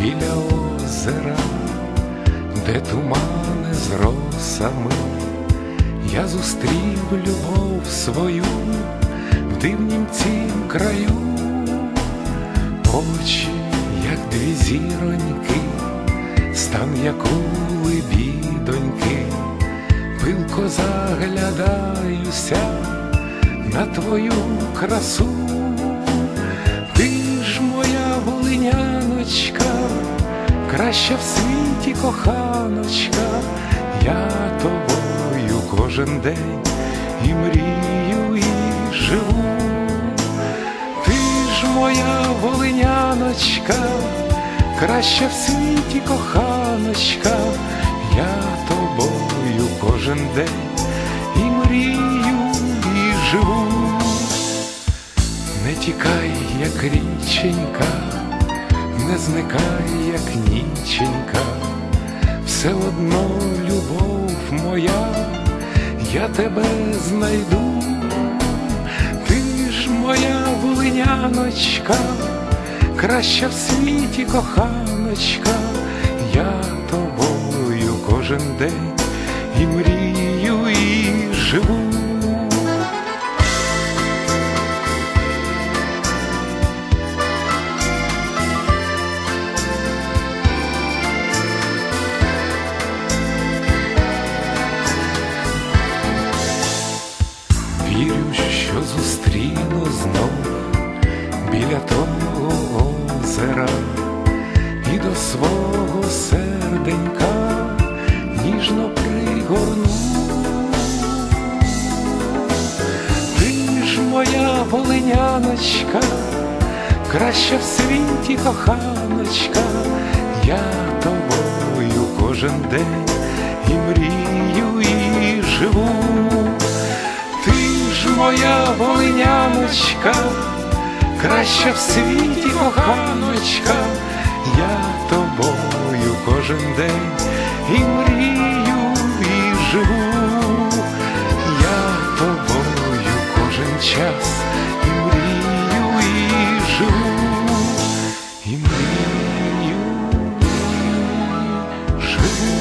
Біля озера, де тумани з росами, я зустрів любов свою в дивнім цім краю, очі, як дві зіроньки, стан як у лебідоньки, пилко заглядаюся на твою красу. Краща в світі коханочка, я тобою кожен день і мрію, і живу. Ти ж моя волиняночка, краща в світі коханочка, я тобою кожен день і мрію, і живу. Не тікай, як річенька, не зникай, як ніченька, все одно любов моя, я тебе знайду, ти ж моя волиняночка, краща в світі коханочка, я тобою кожен день і мрію, Вірю, що зустріну знов біля того озера і до свого серденька ніжно пригорну. Ти ж моя волиняночка, краща в світі коханочка, я тобою кожен день яночка, краща в світі коханочка, я тобою кожен день і мрію, і живу, я тобою кожен час і мрію, і живу, і мрію, живу.